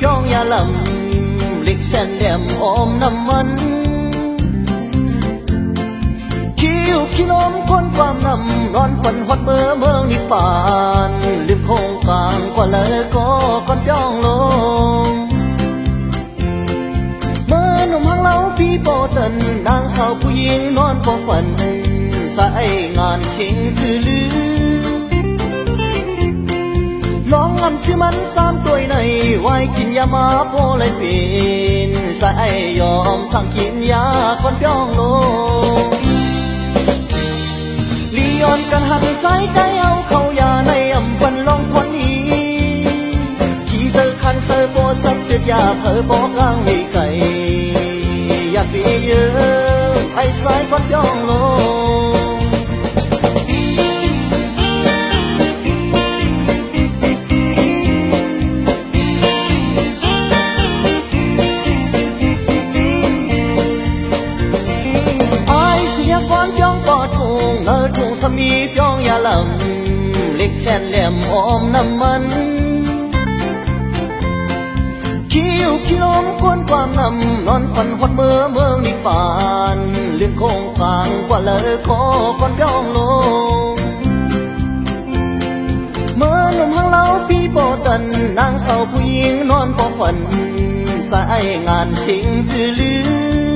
Pyong ya lam lik sen dem om nam man Kiu kilom kon kwam nam non phun hot mơ mơ ni pan lim khong kang kwa la ko kon pyong lo Mơ nom hang lau pi po tân nang sao pu yin non po phun sa ai ngan sing zư lư มันนางสาวผู้หญิงนอนพอฝันสายงานชิงคือลือลองงำซื้อมันสามตัวในไว้กินยามาโพเลยป็นสายยอมสั่งกินยาก่อนย่องลงลีออนกันหันสายใจเอาเข้ายาในอำปันลองพอนนี้ขี่เซอร์คันเซอร์โบสับเดือดยาเผอบอกกลางไม่ไก่อยากดีเยอะไอ้สายก็ย่องล ก่อนย่องปอดทุงเออทงสมีย่องยาลำเล็กแสนแหลมออมน้ำมัน คิวคิลมกวนความนำนอนฝันหดเมื่อเมืองนิพพานเลืมโคงกลางกว่าเลยขอก่อนยองลงเมื่อหนุ่มหังเล้าพี่โปดันนางสาวผู้หญิงนอนพอฝันสายงานสิงสื่อลือ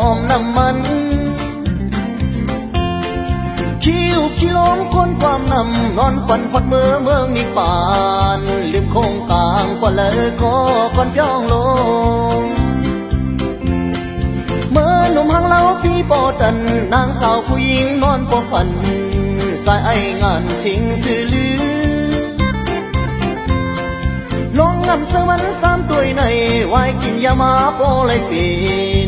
อมน้ำมันคิวคิลมคนความนำนอนฝันพอดเมื่อเมืองนิพพานลืมโคงกลางกว่าเลยก็ก่อนย่องลง เมื่อหนุ่มหังเล้าพี่โปตัน นางสาวผู้หญิงนอนพอฝัน สายงานสิงสื่อลือามสวรรค์สามตัวในไว้กินยามาโปเลยปี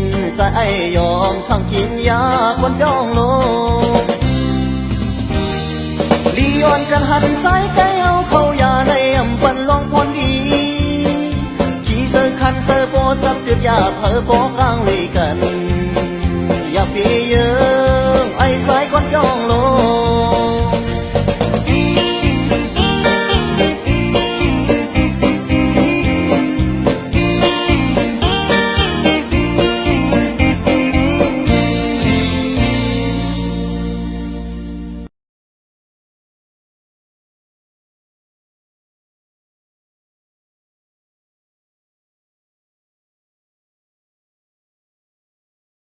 นสายยอมสั่งกินยาคนดองโลลีออนกันหันสายใจเอาเข้ายาในอำปันลองพอนดีขี่เซอร์คันเซอร์โฟสับเดือดยาเผอโปกลางเลยกัน